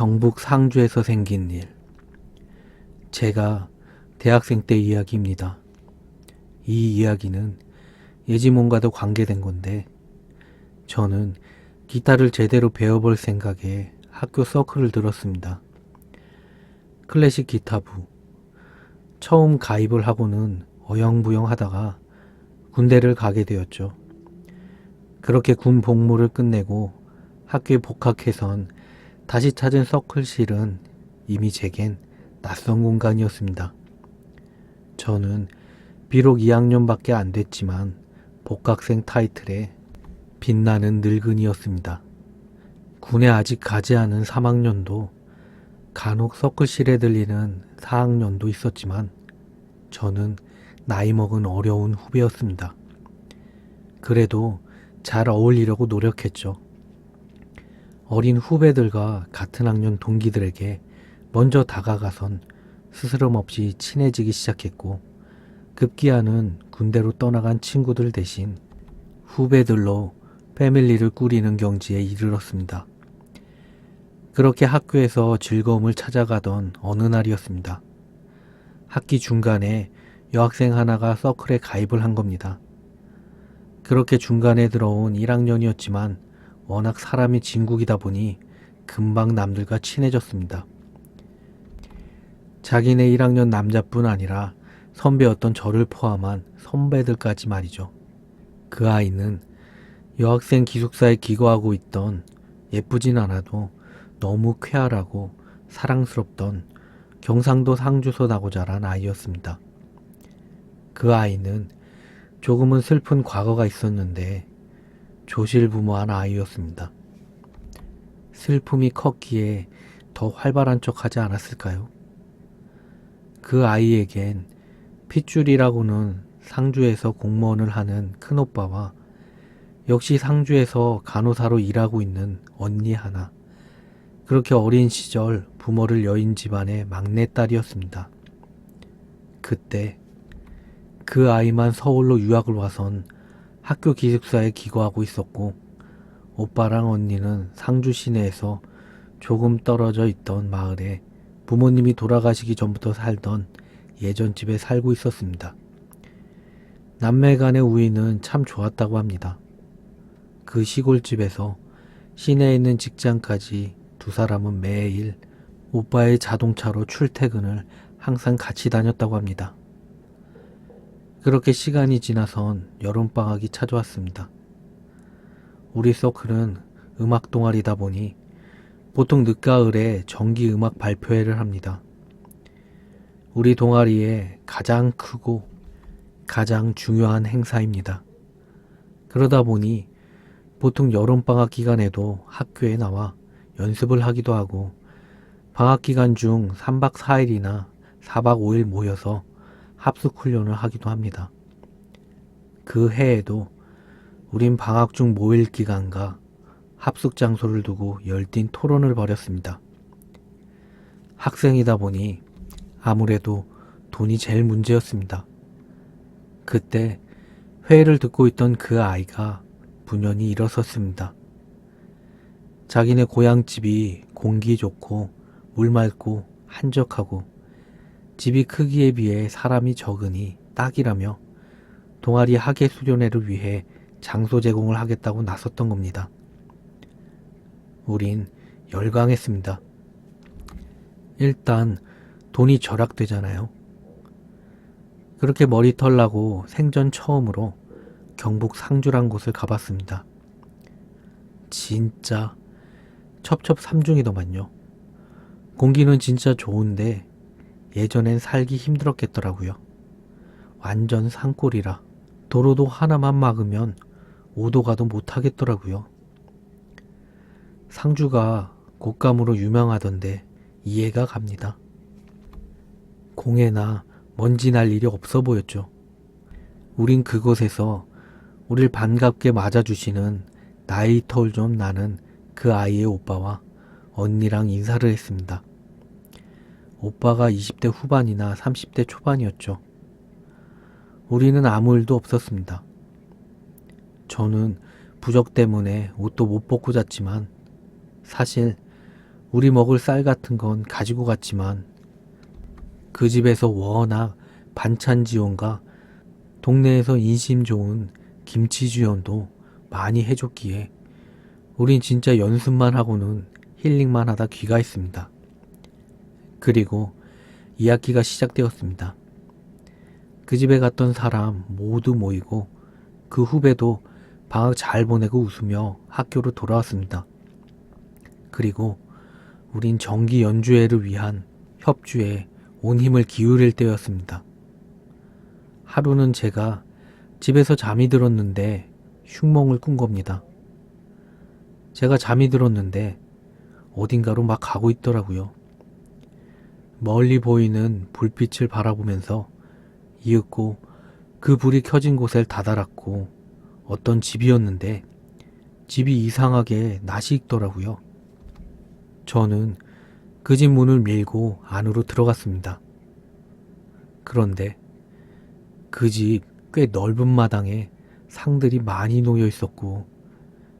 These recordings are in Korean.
경북 상주에서 생긴 일. 제가 대학생 때 이야기입니다. 이 이야기는 예지몽과도 관계된 건데, 저는 기타를 제대로 배워볼 생각에 학교 서클을 들었습니다. 클래식 기타부. 처음 가입을 하고는 어영부영 하다가 군대를 가게 되었죠. 그렇게 군 복무를 끝내고 학교에 복학해선 다시 찾은 서클실은 이미 제겐 낯선 공간이었습니다. 저는 비록 2학년밖에 안 됐지만 복학생 타이틀에 빛나는 늙은이였습니다. 군에 아직 가지 않은 3학년도 간혹 서클실에 들리는 4학년도 있었지만 저는 나이 먹은 어려운 후배였습니다. 그래도 잘 어울리려고 노력했죠. 어린 후배들과 같은 학년 동기들에게 먼저 다가가선 스스럼 없이 친해지기 시작했고 급기야는 군대로 떠나간 친구들 대신 후배들로 패밀리를 꾸리는 경지에 이르렀습니다. 그렇게 학교에서 즐거움을 찾아가던 어느 날이었습니다. 학기 중간에 여학생 하나가 서클에 가입을 한 겁니다. 그렇게 중간에 들어온 1학년이었지만 워낙 사람이 진국이다 보니 금방 남들과 친해졌습니다. 자기네 1학년 남자뿐 아니라 선배였던 저를 포함한 선배들까지 말이죠. 그 아이는 여학생 기숙사에 기거하고 있던 예쁘진 않아도 너무 쾌활하고 사랑스럽던 경상도 상주서 나고 자란 아이였습니다. 그 아이는 조금은 슬픈 과거가 있었는데 조실부모한 아이였습니다. 슬픔이 컸기에 더 활발한 척 하지 않았을까요? 그 아이에겐 핏줄이라고는 상주에서 공무원을 하는 큰오빠와 역시 상주에서 간호사로 일하고 있는 언니 하나. 그렇게 어린 시절 부모를 여인 집안의 막내딸이었습니다. 그때 그 아이만 서울로 유학을 와선 학교 기숙사에 기거하고 있었고 오빠랑 언니는 상주 시내에서 조금 떨어져 있던 마을에 부모님이 돌아가시기 전부터 살던 예전 집에 살고 있었습니다. 남매 간의 우위는 참 좋았다고 합니다. 그 시골집에서 시내에 있는 직장까지 두 사람은 매일 오빠의 자동차로 출퇴근을 항상 같이 다녔다고 합니다. 그렇게 시간이 지나선 여름방학이 찾아왔습니다. 우리 서클은 음악 동아리다 보니 보통 늦가을에 정기 음악 발표회를 합니다. 우리 동아리의 가장 크고 가장 중요한 행사입니다. 그러다 보니 보통 여름방학 기간에도 학교에 나와 연습을 하기도 하고 방학 기간 중 3박 4일이나 4박 5일 모여서 합숙 훈련을 하기도 합니다. 그 해에도 우린 방학 중 모일 기간과 합숙 장소를 두고 열띤 토론을 벌였습니다. 학생이다 보니 아무래도 돈이 제일 문제였습니다. 그때 회의를 듣고 있던 그 아이가 분연히 일어섰습니다. 자기네 고향집이 공기 좋고 물 맑고 한적하고 집이 크기에 비해 사람이 적으니 딱이라며 동아리 학예 수련회를 위해 장소 제공을 하겠다고 나섰던 겁니다. 우린 열광했습니다. 일단 돈이 절약되잖아요. 그렇게 머리 털라고 생전 처음으로 경북 상주란 곳을 가봤습니다. 진짜 첩첩 삼중이더만요. 공기는 진짜 좋은데 예전엔 살기 힘들었겠더라고요. 완전 산골이라 도로도 하나만 막으면 오도 가도 못하겠더라고요. 상주가 곶감으로 유명하던데 이해가 갑니다. 공해나 먼지 날 일이 없어 보였죠. 우린 그곳에서 우릴 반갑게 맞아주시는 나이 털 좀 나는 그 아이의 오빠와 언니랑 인사를 했습니다. 오빠가 20대 후반이나 30대 초반이었죠. 우리는 아무 일도 없었습니다. 저는 부적 때문에 옷도 못 벗고 잤지만 사실 우리 먹을 쌀 같은 건 가지고 갔지만 그 집에서 워낙 반찬 지원과 동네에서 인심 좋은 김치 지원도 많이 해줬기에 우린 진짜 연습만 하고는 힐링만 하다 귀가했습니다. 그리고 2학기가 시작되었습니다. 그 집에 갔던 사람 모두 모이고 그 후배도 방학 잘 보내고 웃으며 학교로 돌아왔습니다. 그리고 우린 정기 연주회를 위한 협주에 온 힘을 기울일 때였습니다. 하루는 제가 집에서 잠이 들었는데 흉몽을 꾼 겁니다. 제가 잠이 들었는데 어딘가로 막 가고 있더라고요. 멀리 보이는 불빛을 바라보면서 이윽고 그 불이 켜진 곳에 다다랐고 어떤 집이었는데 집이 이상하게 낯이 익더라고요. 저는 그 집 문을 밀고 안으로 들어갔습니다. 그런데 그 집 꽤 넓은 마당에 상들이 많이 놓여 있었고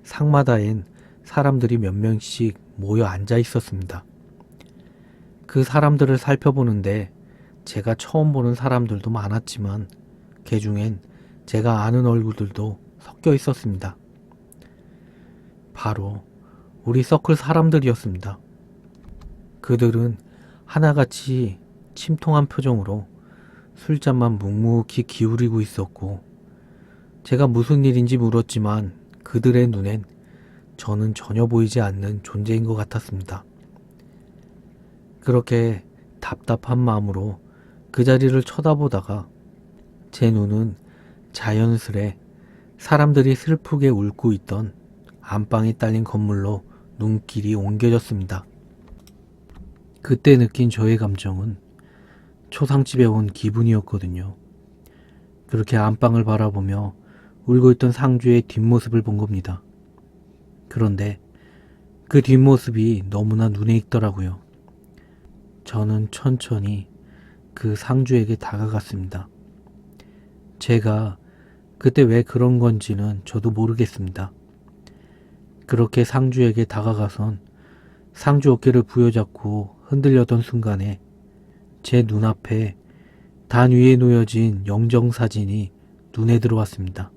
상마다엔 사람들이 몇 명씩 모여 앉아 있었습니다. 그 사람들을 살펴보는데 제가 처음 보는 사람들도 많았지만 그 중엔 제가 아는 얼굴들도 섞여 있었습니다. 바로 우리 서클 사람들이었습니다. 그들은 하나같이 침통한 표정으로 술잔만 묵묵히 기울이고 있었고 제가 무슨 일인지 물었지만 그들의 눈엔 저는 전혀 보이지 않는 존재인 것 같았습니다. 그렇게 답답한 마음으로 그 자리를 쳐다보다가 제 눈은 자연스레 사람들이 슬프게 울고 있던 안방이 딸린 건물로 눈길이 옮겨졌습니다. 그때 느낀 저의 감정은 초상집에 온 기분이었거든요. 그렇게 안방을 바라보며 울고 있던 상주의 뒷모습을 본 겁니다. 그런데 그 뒷모습이 너무나 눈에 익더라고요. 저는 천천히 그 상주에게 다가갔습니다. 제가 그때 왜 그런 건지는 저도 모르겠습니다. 그렇게 상주에게 다가가선 상주 어깨를 부여잡고 흔들려던 순간에 제 눈앞에 단 위에 놓여진 영정 사진이 눈에 들어왔습니다.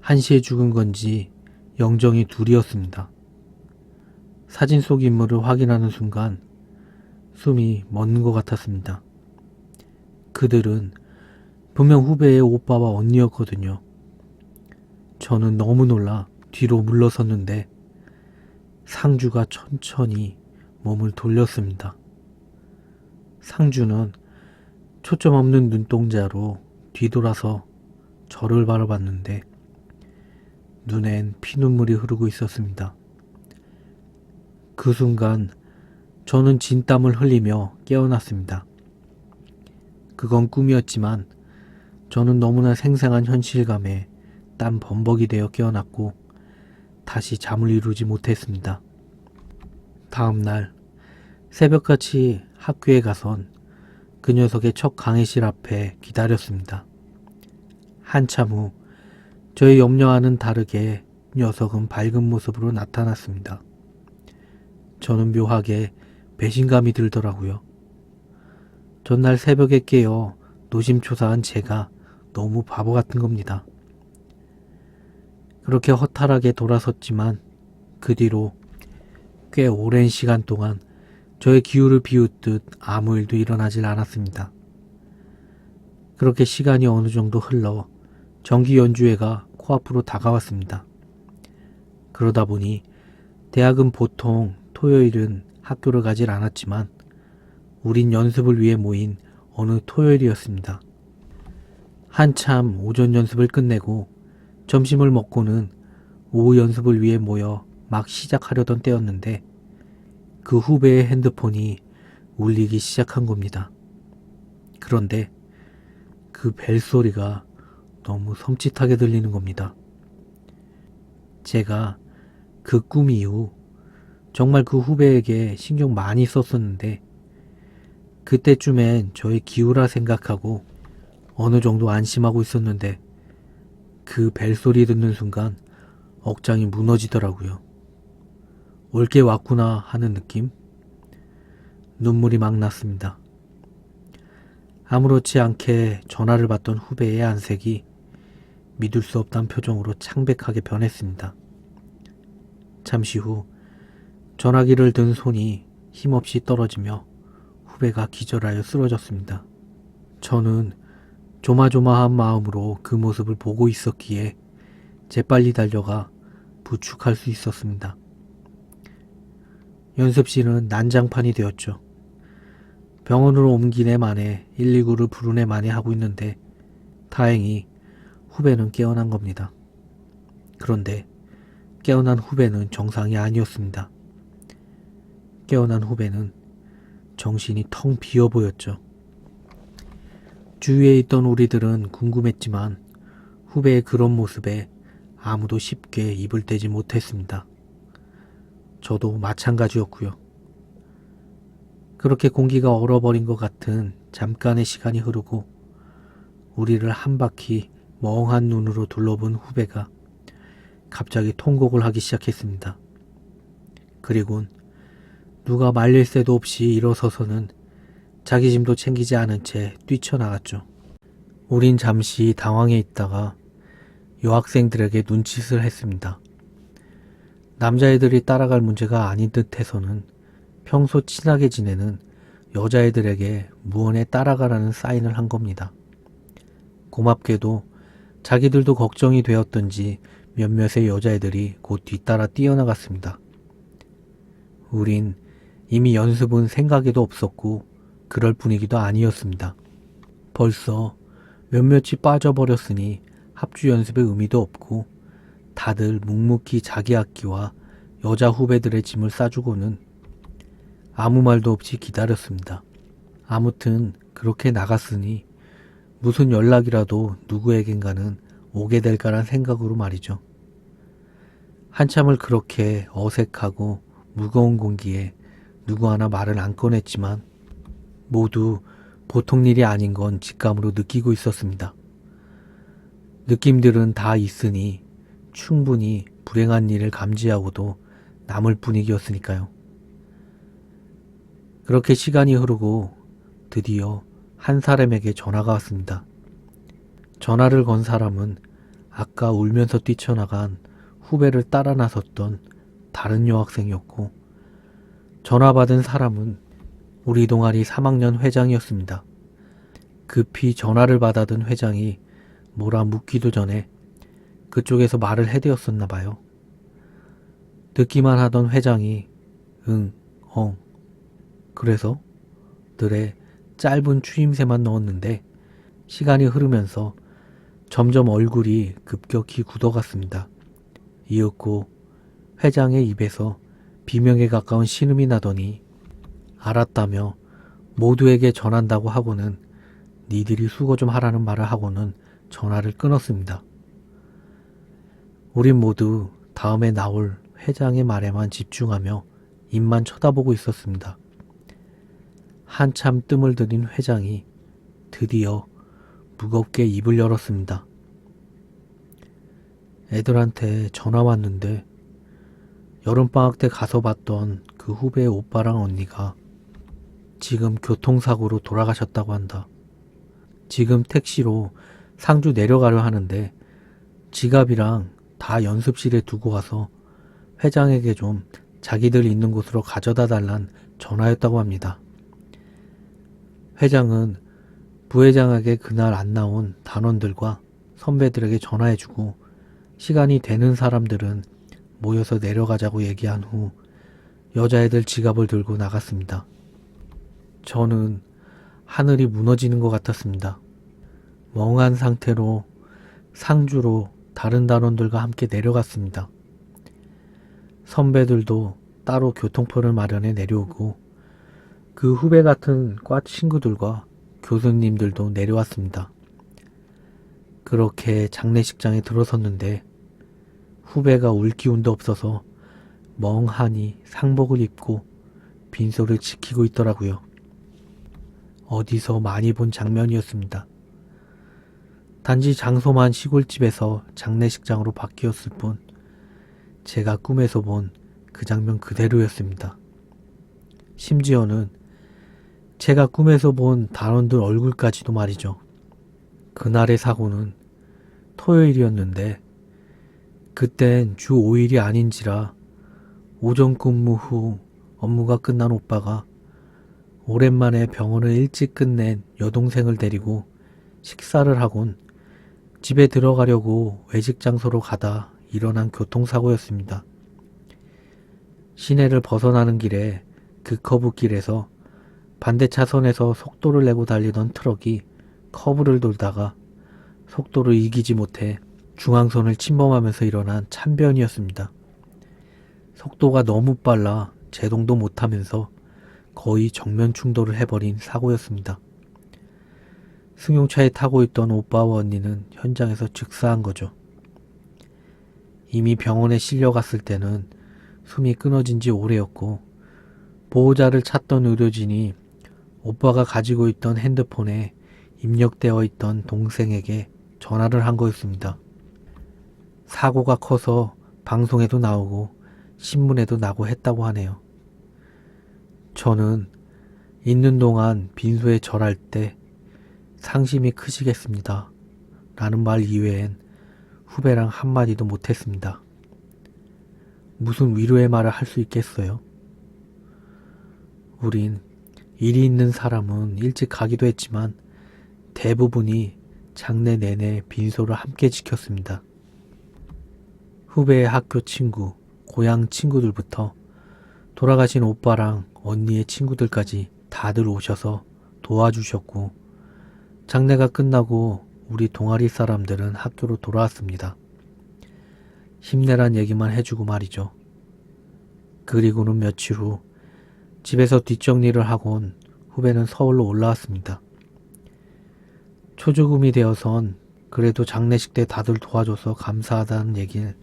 한시에 죽은 건지 영정이 둘이었습니다. 사진 속 인물을 확인하는 순간 숨이 멎는 것 같았습니다. 그들은 분명 후배의 오빠와 언니였거든요. 저는 너무 놀라 뒤로 물러섰는데 상주가 천천히 몸을 돌렸습니다. 상주는 초점 없는 눈동자로 뒤돌아서 저를 바라봤는데 눈엔 피눈물이 흐르고 있었습니다. 그 순간 저는 진땀을 흘리며 깨어났습니다. 그건 꿈이었지만 저는 너무나 생생한 현실감에 땀 범벅이 되어 깨어났고 다시 잠을 이루지 못했습니다. 다음 날 새벽같이 학교에 가선 그 녀석의 첫 강의실 앞에 기다렸습니다. 한참 후 저의 염려와는 다르게 녀석은 밝은 모습으로 나타났습니다. 저는 묘하게 배신감이 들더라고요. 전날 새벽에 깨어 노심초사한 제가 너무 바보 같은 겁니다. 그렇게 허탈하게 돌아섰지만 그 뒤로 꽤 오랜 시간 동안 저의 기울을 비웃듯 아무 일도 일어나질 않았습니다. 그렇게 시간이 어느 정도 흘러 정기 연주회가 코앞으로 다가왔습니다. 그러다 보니 대학은 보통 토요일은 학교를 가질 않았지만 우린 연습을 위해 모인 어느 토요일이었습니다. 한참 오전 연습을 끝내고 점심을 먹고는 오후 연습을 위해 모여 막 시작하려던 때였는데 그 후배의 핸드폰이 울리기 시작한 겁니다. 그런데 그 벨소리가 너무 섬찟하게 들리는 겁니다. 제가 그 꿈 이후 정말 그 후배에게 신경 많이 썼었는데 그때쯤엔 저의 기우라 생각하고 어느 정도 안심하고 있었는데 그 벨소리 듣는 순간 억장이 무너지더라고요. 올게 왔구나 하는 느낌? 눈물이 막 났습니다. 아무렇지 않게 전화를 받던 후배의 안색이 믿을 수 없다는 표정으로 창백하게 변했습니다. 잠시 후 전화기를 든 손이 힘없이 떨어지며 후배가 기절하여 쓰러졌습니다. 저는 조마조마한 마음으로 그 모습을 보고 있었기에 재빨리 달려가 부축할 수 있었습니다. 연습실은 난장판이 되었죠. 병원으로 옮기네 만에 119를 부르네 만에 하고 있는데 다행히 후배는 깨어난 겁니다. 그런데 깨어난 후배는 정상이 아니었습니다. 깨어난 후배는 정신이 텅 비어 보였죠. 주위에 있던 우리들은 궁금했지만 후배의 그런 모습에 아무도 쉽게 입을 떼지 못했습니다. 저도 마찬가지였고요. 그렇게 공기가 얼어버린 것 같은 잠깐의 시간이 흐르고 우리를 한 바퀴 멍한 눈으로 둘러본 후배가 갑자기 통곡을 하기 시작했습니다. 그리곤 누가 말릴 새도 없이 일어서서는 자기 짐도 챙기지 않은 채 뛰쳐나갔죠. 우린 잠시 당황해 있다가 여학생들에게 눈짓을 했습니다. 남자애들이 따라갈 문제가 아닌 듯 해서는 평소 친하게 지내는 여자애들에게 무언에 따라가라는 사인을 한 겁니다. 고맙게도 자기들도 걱정이 되었던지 몇몇의 여자애들이 곧 뒤따라 뛰어나갔습니다. 우린 이미 연습은 생각에도 없었고 그럴 분위기도 아니었습니다. 벌써 몇몇이 빠져버렸으니 합주 연습의 의미도 없고 다들 묵묵히 자기 악기와 여자 후배들의 짐을 싸주고는 아무 말도 없이 기다렸습니다. 아무튼 그렇게 나갔으니 무슨 연락이라도 누구에겐가는 오게 될까란 생각으로 말이죠. 한참을 그렇게 어색하고 무거운 공기에 누구 하나 말을 안 꺼냈지만 모두 보통 일이 아닌 건 직감으로 느끼고 있었습니다. 느낌들은 다 있으니 충분히 불행한 일을 감지하고도 남을 분위기였으니까요. 그렇게 시간이 흐르고 드디어 한 사람에게 전화가 왔습니다. 전화를 건 사람은 아까 울면서 뛰쳐나간 후배를 따라 나섰던 다른 여학생이었고 전화 받은 사람은 우리 동아리 3학년 회장이었습니다. 급히 전화를 받아든 회장이 뭐라 묻기도 전에 그쪽에서 말을 해대었었나 봐요. 듣기만 하던 회장이 응, 엉. 그래서 들의 짧은 추임새만 넣었는데 시간이 흐르면서 점점 얼굴이 급격히 굳어갔습니다. 이윽고 회장의 입에서 비명에 가까운 신음이 나더니 알았다며 모두에게 전한다고 하고는 니들이 수고 좀 하라는 말을 하고는 전화를 끊었습니다. 우린 모두 다음에 나올 회장의 말에만 집중하며 입만 쳐다보고 있었습니다. 한참 뜸을 들인 회장이 드디어 무겁게 입을 열었습니다. 애들한테 전화 왔는데 여름방학 때 가서 봤던 그 후배의 오빠랑 언니가 지금 교통사고로 돌아가셨다고 한다. 지금 택시로 상주 내려가려 하는데 지갑이랑 다 연습실에 두고 가서 회장에게 좀 자기들 있는 곳으로 가져다 달란 전화였다고 합니다. 회장은 부회장에게 그날 안 나온 단원들과 선배들에게 전화해주고 시간이 되는 사람들은 모여서 내려가자고 얘기한 후 여자애들 지갑을 들고 나갔습니다. 저는 하늘이 무너지는 것 같았습니다. 멍한 상태로 상주로 다른 단원들과 함께 내려갔습니다. 선배들도 따로 교통표를 마련해 내려오고 그 후배 같은 과 친구들과 교수님들도 내려왔습니다. 그렇게 장례식장에 들어섰는데 후배가 울 기운도 없어서 멍하니 상복을 입고 빈소를 지키고 있더라고요. 어디서 많이 본 장면이었습니다. 단지 장소만 시골집에서 장례식장으로 바뀌었을 뿐 제가 꿈에서 본 그 장면 그대로였습니다. 심지어는 제가 꿈에서 본 단원들 얼굴까지도 말이죠. 그날의 사고는 토요일이었는데 그땐 주 5일이 아닌지라 오전 근무 후 업무가 끝난 오빠가 오랜만에 병원을 일찍 끝낸 여동생을 데리고 식사를 하곤 집에 들어가려고 외식 장소로 가다 일어난 교통사고였습니다. 시내를 벗어나는 길에 그 커브길에서 반대 차선에서 속도를 내고 달리던 트럭이 커브를 돌다가 속도를 이기지 못해 중앙선을 침범하면서 일어난 참변이었습니다. 속도가 너무 빨라 제동도 못하면서 거의 정면 충돌을 해버린 사고였습니다. 승용차에 타고 있던 오빠와 언니는 현장에서 즉사한 거죠. 이미 병원에 실려갔을 때는 숨이 끊어진 지 오래였고 보호자를 찾던 의료진이 오빠가 가지고 있던 핸드폰에 입력되어 있던 동생에게 전화를 한 거였습니다. 사고가 커서 방송에도 나오고 신문에도 나고 했다고 하네요. 저는 있는 동안 빈소에 절할 때 상심이 크시겠습니다. 라는 말 이외엔 후배랑 한마디도 못했습니다. 무슨 위로의 말을 할 수 있겠어요? 우린 일이 있는 사람은 일찍 가기도 했지만 대부분이 장래 내내 빈소를 함께 지켰습니다. 후배의 학교 친구, 고향 친구들부터 돌아가신 오빠랑 언니의 친구들까지 다들 오셔서 도와주셨고 장례가 끝나고 우리 동아리 사람들은 학교로 돌아왔습니다. 힘내란 얘기만 해주고 말이죠. 그리고는 며칠 후 집에서 뒷정리를 하곤 후배는 서울로 올라왔습니다. 초조금이 되어선 그래도 장례식 때 다들 도와줘서 감사하다는 얘기를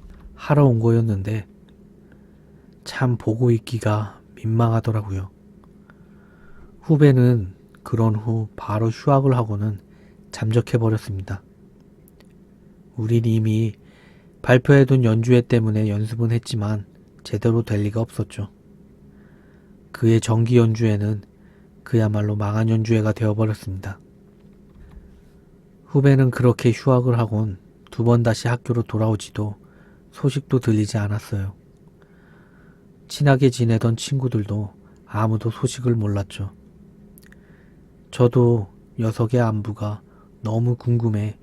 하러 온 거였는데 참 보고 있기가 민망하더라고요. 후배는 그런 후 바로 휴학을 하고는 잠적해버렸습니다. 우린 이미 발표해둔 연주회 때문에 연습은 했지만 제대로 될 리가 없었죠. 그의 정기 연주회는 그야말로 망한 연주회가 되어버렸습니다. 후배는 그렇게 휴학을 하곤 두 번 다시 학교로 돌아오지도 소식도 들리지 않았어요. 친하게 지내던 친구들도 아무도 소식을 몰랐죠. 저도 녀석의 안부가 너무 궁금해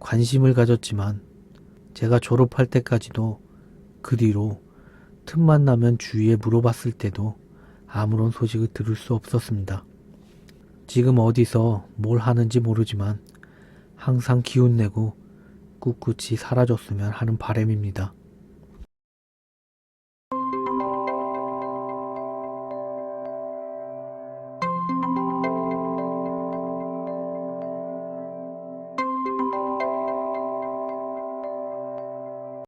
관심을 가졌지만 제가 졸업할 때까지도 그 뒤로 틈만 나면 주위에 물어봤을 때도 아무런 소식을 들을 수 없었습니다. 지금 어디서 뭘 하는지 모르지만 항상 기운내고 꿋꿋이 사라졌으면 하는 바람입니다.